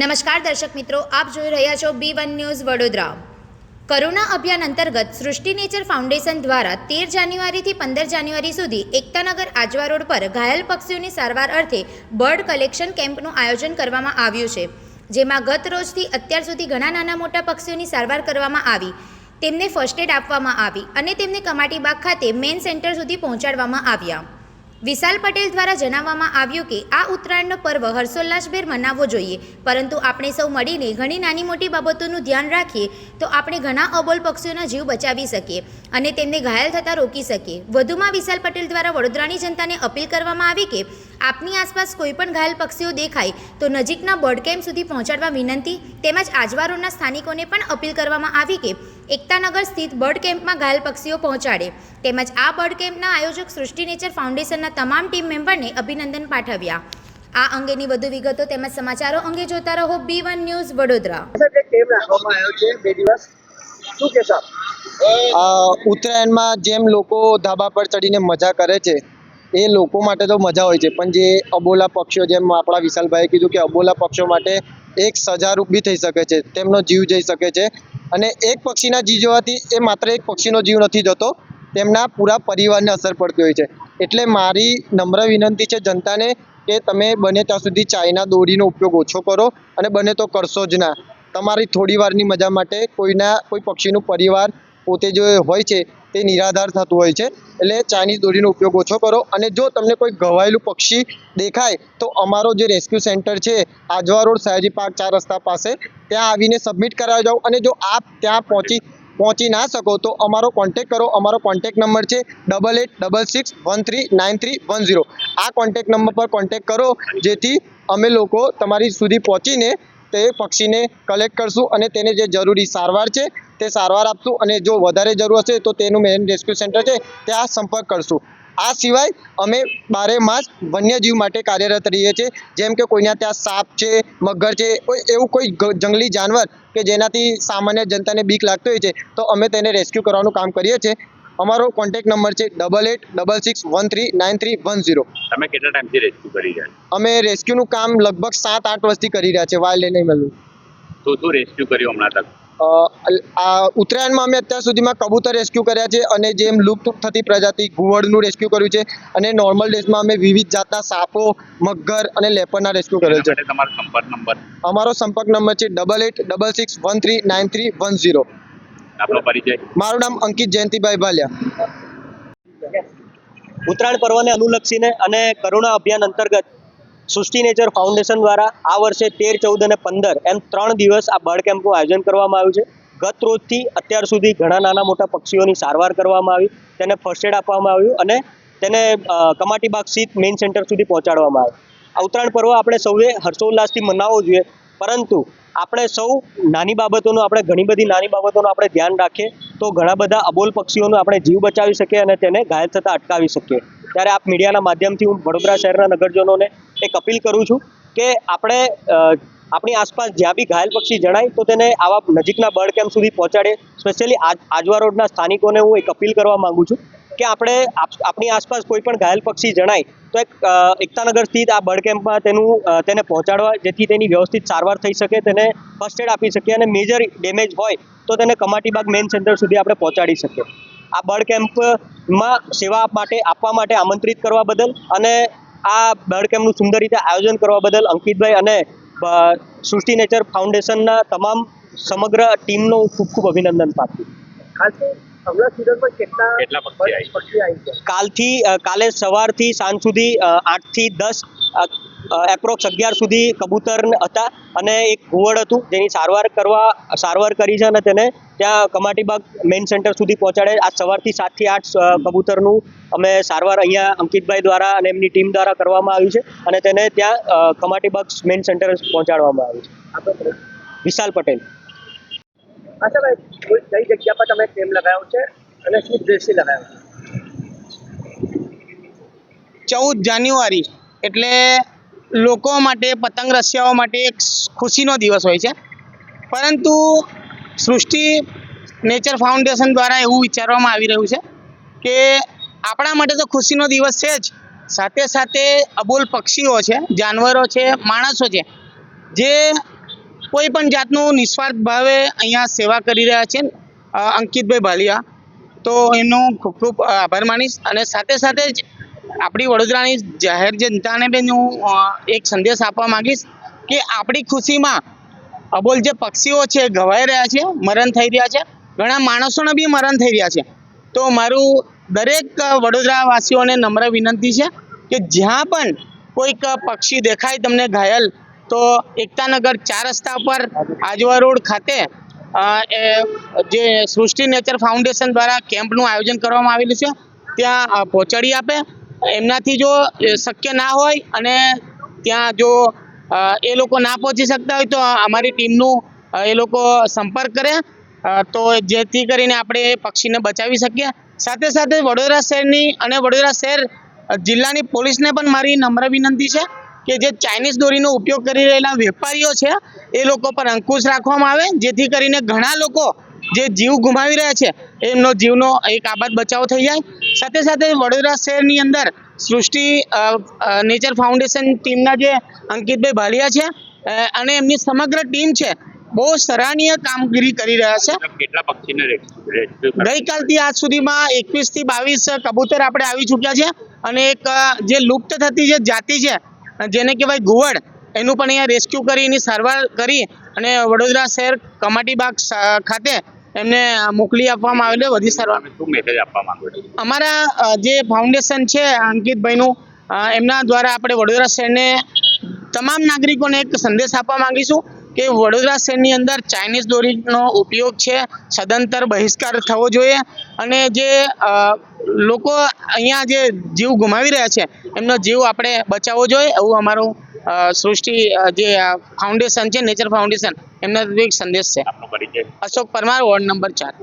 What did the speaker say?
નમસ્કાર દર્શક મિત્રો, આપ જોઈ રહ્યા છો બી વન ન્યૂઝ વડોદરા. કરુણા અભિયાન અંતર્ગત સૃષ્ટિ નેચર ફાઉન્ડેશન દ્વારા તેર જાન્યુઆરીથી પંદર જાન્યુઆરી સુધી એકતાનગર આજવા રોડ પર ઘાયલ પક્ષીઓની સારવાર અર્થે બર્ડ કલેક્શન કેમ્પનું આયોજન કરવામાં આવ્યું છે, જેમાં ગત રોજથી અત્યાર સુધી ઘણા નાના મોટા પક્ષીઓની સારવાર કરવામાં આવી. તેમને ફર્સ્ટ એડ આપવામાં આવી અને તેમને કમાટીબાગ ખાતે મેઇન સેન્ટર સુધી પહોંચાડવામાં આવ્યા. વિશાલ પટેલ દ્વારા જણાવવામાં આવ્યું કે આ ઉત્તરાયણનો પર્વ હર્ષોલ્લાસભેર મનાવવો જોઈએ. પરંતુ આપણે સૌ મળીને ઘણી નાની મોટી બાબતોનું ધ્યાન રાખીએ તો આપણે ઘણા અબોલ પક્ષીઓના જીવ બચાવી શકીએ અને તેમને ઘાયલ થતાં રોકી શકીએ. વધુમાં વિશાલ પટેલ દ્વારા વડોદરાની જનતાને અપીલ કરવામાં આવી કે આપની આસપાસ કોઈ પણ ઘાયલ પક્ષીઓ દેખાય તો નજીકના બર્ડ કેમ્પ સુધી પહોંચાડવા વિનંતી. તેમજ આજવારોના સ્થાનિકોને પણ અપીલ કરવામાં આવી કે એકતાનગર સ્થિત બર્ડ કેમ્પમાં ઘાયલ પક્ષીઓ પહોંચાડે. તેમજ આ બર્ડ કેમ્પના આયોજક સૃષ્ટિ નેચર ફાઉન્ડેશનના તમામ ટીમ મેમ્બરને અભિનંદન પાઠવ્યા. આ અંગેની વધુ વિગતો તેમજ સમાચારો અંગે જોતા રહો બી વન ન્યૂઝ વડોદરા. સાહેબ એક કેમ રાખવામાં આવ્યો છે? બે દિવસ? શું કહેશો આપ? આ ઉત્તરાયણમાં જેમ લોકો ધાબા પર ચડીને મજા કરે છે એ લોકો માટે તો મજા હોય છે. પણ જે અબોલા પક્ષીઓ જેમ આપણા વિશાલભાઈએ કીધું કે અબોલા પક્ષીઓ માટે એક સજારૂપ બી થઈ શકે છે. તેમનો જીવ જઈ શકે છે. અને એક પક્ષીના જીવ જવાથી એ માત્ર એક પક્ષીનો જીવ નથી જતો, તેમના પૂરા પરિવારને અસર પડતી હોય છે. એટલે મારી નમ્ર વિનંતી છે જનતાને કે તમે બને ત્યાં સુધી ચાઇના દોરીનો ઉપયોગ ઓછો કરો અને બને તો કરશો જ ના. તમારી થોડી વારની મજા માટે કોઈના કોઈ પક્ષીનું પરિવાર પોતે જે હોય છે તે નિરાધાર થતું હોય છે. એટલે ચાઇનીઝ દોરીનો ઉપયોગ ઓછો કરો અને જો તમને કોઈ ઘવાયેલું પક્ષી દેખાય, તો અમારો જે રેસ્ક્યુ સેન્ટર છે, આજવા રોડ, સયાજી પાર્ક, ચાર રસ્તા પાસે, ત્યાં આવીને સબમિટ કરાવી જાઓ. અને જો આપ ત્યાં પહોંચી પહોંચી ના શકો, તો અમારો કોન્ટેક કરો. અમારો કોન્ટેક નંબર છે double eight double six one three nine three one zero આ કોન્ટેક નંબર પર કોન્ટેક કરો, જેથી અમે લોકો તમારી સુધી પહોંચીને તે પક્ષીને કલેક્ટ કરશું અને તેને જે જરૂરી સારવાર છે, તે સારવાર આપશું અને જો વધારે જરૂર હશે તો તેનું મેન રેસ્ક્યુ સેન્ટર છે, ત્યાં સંપર્ક કરશું. આ સિવાય અમે બારે માસ વન્યજીવ માટે કાર્યરત રહીએ છીએ. જેમ કે કોઈના ત્યાં સાપ છે, મગર છે એવું કોઈ જંગલી જાનવર કે જેનાથી સામાન્ય જનતાને બીક લાગતી હોય છે, તો અમે તેને રેસ્ક્યુ કરવાનું કામ કરીએ છીએ. અમારો કોન્ટેક્ટ નંબર છે double eight double six one three nine three one zero તમે કેટલા ટાઈમથી રેસ્ક્યુ કરી રહ્યા અમે રેસ્ક્યુનું કામ લગભગ સાત આઠ વર્ષથી કરી રહ્યા છે વાઇલ્ડ એનિમલનું શું શું રેસ્ક્યુ કર્યું હમણાં તક? આ ઉત્તરાયણમાં અમે અત્યાર સુધીમાં કબૂતર રેસ્ક્યુ કર્યા છે અને જેમ લુપ્ત થતી પ્રજાતિ ઘુવડનું રેસ્ક્યુ કર્યું છે અને નોર્મલ ડેઝમાં અમે વિવિધ જાતના સાપો મગર અને લેપરના રેસ્ક્યુ કર્યો છે. તમારો સંપર્ક નંબર અમારો સંપર્ક નંબર છે double eight double six one three nine three one zero આપનો પરિચય. મારું નામ અંકિત જયંતિભાઈ ભાલિયા. ઉત્તરાયણ પર્વને અનુલક્ષીને અને કરુણા અભિયાન અંતર્ગત સૃષ્ટિ નેચર ફાઉન્ડેશન દ્વારા આ વર્ષે તેર ચૌદ અને પંદર એમ ત્રણ દિવસ આ બર્ડ કેમ્પનું આયોજન કરવામાં આવ્યું છે. ગત રોજથી અત્યાર સુધી ઘણા નાના મોટા પક્ષીઓની સારવાર કરવામાં આવી તેને ફર્સ્ટ એડ આપવામાં આવ્યું અને તેને કમાટીબાગ સ્થિત મેઇન સેન્ટર સુધી પહોંચાડવામાં આવ્યું. આ ઉત્તરાયણ પર્વ આપણે સૌએ હર્ષોલ્લાસથી મનાવવો જોઈએ પરંતુ આપણે સૌ નાની બાબતોનું, આપણે ઘણી બધી નાની બાબતોનું આપણે ધ્યાન રાખીએ, તો ઘણા બધા અબોલ પક્ષીઓનો આપણે જીવ બચાવી શકીએ અને તેને ઘાયલ થતાં અટકાવી શકીએ. ત્યારે આપ મીડિયાના માધ્યમથી હું વડોદરા શહેરના નગરજનોને એક અપીલ કરું છું કે આપણે આપણી આસપાસ જ્યાં બી ઘાયલ પક્ષી જણાય, તો તેને આવા નજીકના બર્ડ કેમ્પ સુધી પહોંચાડે સ્પેશિયલી આજ, આજવા રોડના સ્થાનિકોને હું એક અપીલ કરવા માગું છું કે આપણે આપ- આપણી આસપાસ કોઈ પણ ઘાયલ પક્ષી જણાય, તો એક એકતાનગર સ્થિત આ બર્ડ કેમ્પમાં તેનું તેને પહોંચાડવા, જેથી તેની વ્યવસ્થિત સારવાર થઈ શકે, તેને ફર્સ્ટ એડ આપી શકીએ અને મેજર ડેમેજ હોય, તો તેને કમાટીબાગ મેઇન સેન્ટર સુધી આપણે પહોંચાડી શકીએ. આ બર્ડ કેમ્પમાં સેવા માટે, આપવા માટે આમંત્રિત કરવા બદલ અને આ બર્ડ કેમ્પનું સુંદર રીતે આયોજન કરવા બદલ અંકિતભાઈ અને સૃષ્ટિ નેચર ફાઉન્ડેશનના તમામ સમગ્ર ટીમનો ખૂબ ખૂબ અભિનંદન પાઠવું. આવી આવી કાલથી કાલે સવારથી સાંજ સુધી આઠથી દસ એપ્રોક્સ અગિયાર સુધી કબૂતર હતા અને એક ઘુવડ હતું જેની સારવાર કરવા સારવાર કરી છે અને તેને ત્યાં કમાટીબાગ મેઇન સેન્ટર સુધી પહોંચાડે. આજ સવારથી સાતથી આઠ કબૂતરનું અમે સારવાર અહીંયા અંકિતભાઈ દ્વારા અને એમની ટીમ દ્વારા કરવામાં આવ્યું છે અને તેને ત્યાં કમાટીબાગ મેઇન સેન્ટર પહોંચાડવામાં આવ્યું છે. વિશાલ પટેલ. અચ્છા ભાઈ, કોઈ જગ્યા પર તમે કેમ લગાવ્યો છે અને શું દ્રશ્ય લગાવ્યો છે? ચૌદ જાન્યુઆરી એટલે લોકો માટે, પતંગ રસિયાઓ માટે એક ખુશીનો દિવસ હોય છે. પરંતુ સૃષ્ટિ નેચર ફાઉન્ડેશન દ્વારા એવું વિચારવામાં આવી રહ્યું છે કે આપણા માટે તો ખુશીનો દિવસ છે જ. સાથે સાથે અબોલ પક્ષીઓ છે, જાનવરો છે, માણસો છે, જે કોઈ પણ જાતનું નિસ્વાર્થ ભાવે અહીંયા સેવા કરી રહ્યા છે અંકિતભાઈ ભાલિયા. તો એમનો ખૂબ ખૂબ આભાર માનીશ અને સાથે સાથે જ આપણી વડોદરાની જાહેર જનતાને બી હું એક સંદેશ આપવા માંગીશ કે આપણી ખુશીમાં અબોલ જે પક્ષીઓ છે ઘવાઈ રહ્યા છે, મરણ થઈ રહ્યા છે, ઘણા માણસોને બી મરણ થઈ રહ્યા છે. તો મારું દરેક વડોદરાવાસીઓને નમ્ર વિનંતી છે કે જ્યાં પણ કોઈક પક્ષી દેખાય, તમને ઘાયલ તો એકતાનગર ચાર રસ્તા પર આજવા રોડ ખાતે જે સૃષ્ટિ નેચર ફાઉન્ડેશન દ્વારા કેમ્પનું આયોજન કરવામાં આવેલું છે. ત્યાં પહોંચાડી આપે. એમનાથી જો શક્ય ના હોય અને ત્યાં જો એ લોકો ના પહોંચી શકતા હોય તો અમારી ટીમનું એ લોકો સંપર્ક કરે. તો જેથી કરીને આપણે પક્ષીને બચાવી શકીએ. સાથે સાથે વડોદરા શહેરની અને વડોદરા શહેર જિલ્લાની પોલીસને પણ મારી નમ્ર વિનંતી છે. કે જે ચાઇનીઝ દોરીનો ઉપયોગ કરી રહેલા વેપારીઓ છે એ લોકો પર અંકુશ રાખવામાં આવે. જેથી કરીને ઘણા લોકો જે જીવ ગુમાવી રહ્યા છે એમનો જીવનો એક આબાદ બચાવ થઈ જાય. સાથે સાથે વડોદરા શહેરની અંદર સૃષ્ટિ નેચર ફાઉન્ડેશન ટીમના જે અંકિતભાઈ ભાલિયા છે અને એમની સમગ્ર ટીમ છે બહુ સરાહનીય કામગીરી કરી રહ્યા છે. કેટલા પક્ષીને ગઈકાલથી આજ સુધીમાં એકવીસથી બાવીસ કબૂતર આપણે આવી ચૂક્યા છે અને એક જે લુપ્ત થતી જે જાતિ છે જેને કહેવાય ઘુવડ એનું પણ અહીંયા રેસ્ક્યુ કરી એની સારવાર કરી અને વડોદરા શહેર કમાટીબાગ ખાતે એમને મોકલી આપવામાં આવેલો. વધી સારવાર. તમે શું મેસેજ આપવા માંગો અમારા જે ફાઉન્ડેશન છે અંકિતભાઈનું એમના દ્વારા આપણે વડોદરા શહેરને તમામ નાગરિકોને એક સંદેશ આપવા માંગીશું કે વડોદરા શહેરની અંદર ચાઇનીઝ દોરીનો ઉપયોગ છે. સદંતર બહિષ્કાર થવો જોઈએ અને જે લોકો અહીંયા જે જીવ ગુમાવી રહ્યા છે એમનો જીવ આપણે બચાવવો જોઈએ. એવું અમારું સૃષ્ટિ જે ફાઉન્ડેશન છે નેચર ફાઉન્ડેશન એમનો એક સંદેશ છે. અશોક પરમાર વોર્ડ નંબર ચાર.